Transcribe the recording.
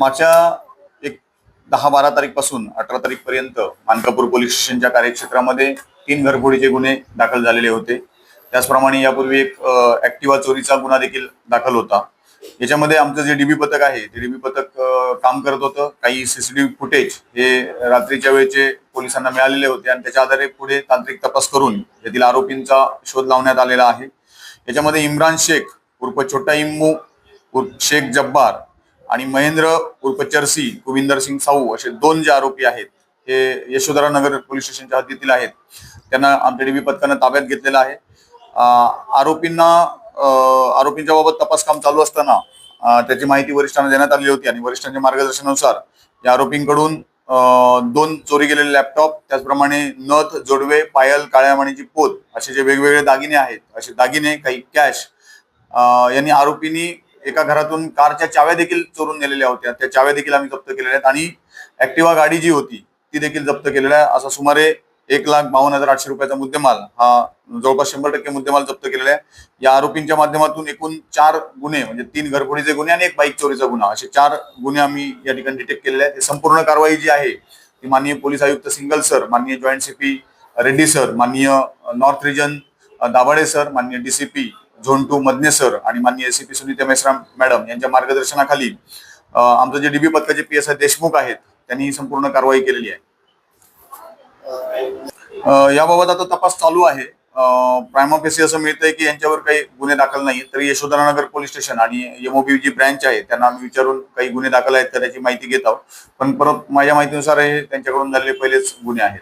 मागच्या एक दहा बारा तारीखपासून अठरा तारीखपर्यंत मानकापूर पोलीस स्टेशनच्या कार्यक्षेत्रामध्ये तीन घरफोडीचे गुन्हे दाखल झालेले होते. त्याचप्रमाणे यापूर्वी एक ऍक्टिवा चोरीचा गुन्हा देखील दाखल होता. याच्यामध्ये आमचं जे डीबी पथक आहे ते डीबी पथक काम करत होतं. काही सीसीटीव्ही फुटेज हे रात्रीच्या वेळेचे पोलिसांना मिळालेले होते आणि त्याच्या आधारे पुढे तांत्रिक तपास करून यातील आरोपींचा शोध लावण्यात आलेला आहे. याच्यामध्ये इम्रान शेख उर्फ छोटा इम्मू उर्फ शेख जब्बार आणि महेंद्र उर्फ चरसी गोविंदर सिंग साऊ असे दोन जे आरोपी आहेत हे यशोधरा नगर पोलीस स्टेशनच्या हद्दीतील आहेत. त्यांना आमच्या डीबी पथकानं ताब्यात घेतलेलं आहे. आरोपींना आरोपींच्या बाबत तपास काम चालू असताना त्याची माहिती वरिष्ठांना देण्यात आली होती आणि वरिष्ठांच्या मार्गदर्शनानुसार या आरोपींकडून दोन चोरी गेलेले लॅपटॉप त्याचप्रमाणे नथ जोडवे पायल काळ्यामाणीची पोत असे जे वेगवेगळे दागिने आहेत असे दागिने काही कॅश यांनी आरोपींनी एका घरातून कारच्या चाव्या देखील चोरून नेलेल्या होत्या. त्या चाव्या देखील आम्ही जप्त केलेल्या आहेत. आणि ऍक्टिवा गाडी जी होती ती देखील जप्त केलेल्या आहे. असा सुमारे एक लाख बावन्न हजार आठशे रुपयाचा मुद्देमाल हा जवळपास शंभर टक्के मुद्देमाल जप्त केलेला आहे. या आरोपींच्या माध्यमातून एकूण चार गुन्हे म्हणजे तीन घरफोडीचे गुन्हे आणि एक बाईक चोरीचा गुन्हा. असे चार गुन्हे आम्ही या ठिकाणी डिटेक्ट केलेले आहेत. संपूर्ण कारवाई जी आहे ती माननीय पोलीस आयुक्त सिंगल सर माननीय जॉईंट सीपी रेड्डी सर माननीय नॉर्थ रिजन दाभाडे सर माननीय DCP zone two Madhne sir आणि माननीय एसीपी सुनीता मेश्राम मॅडम यांच्या मार्गदर्शनाखाली आमचं जे डीबी पथकाचे पी एस आय देशमुख आहेत त्यांनी ही संपूर्ण कारवाई केलेली आहे. याबाबत आता तपास चालू आहे. प्रायमाफेसी असं मिळतंय की यांच्यावर काही गुन्हे दाखल नाही तरी यशोधरा नगर पोलीस स्टेशन आणि एमओपी जी ब्रँच आहे त्यांना आम्ही विचारून काही गुन्हे दाखल आहेत त्याची माहिती घेत आहोत. पण परत माझ्या माहितीनुसार हे त्यांच्याकडून झालेले पहिलेच गुन्हे आहेत.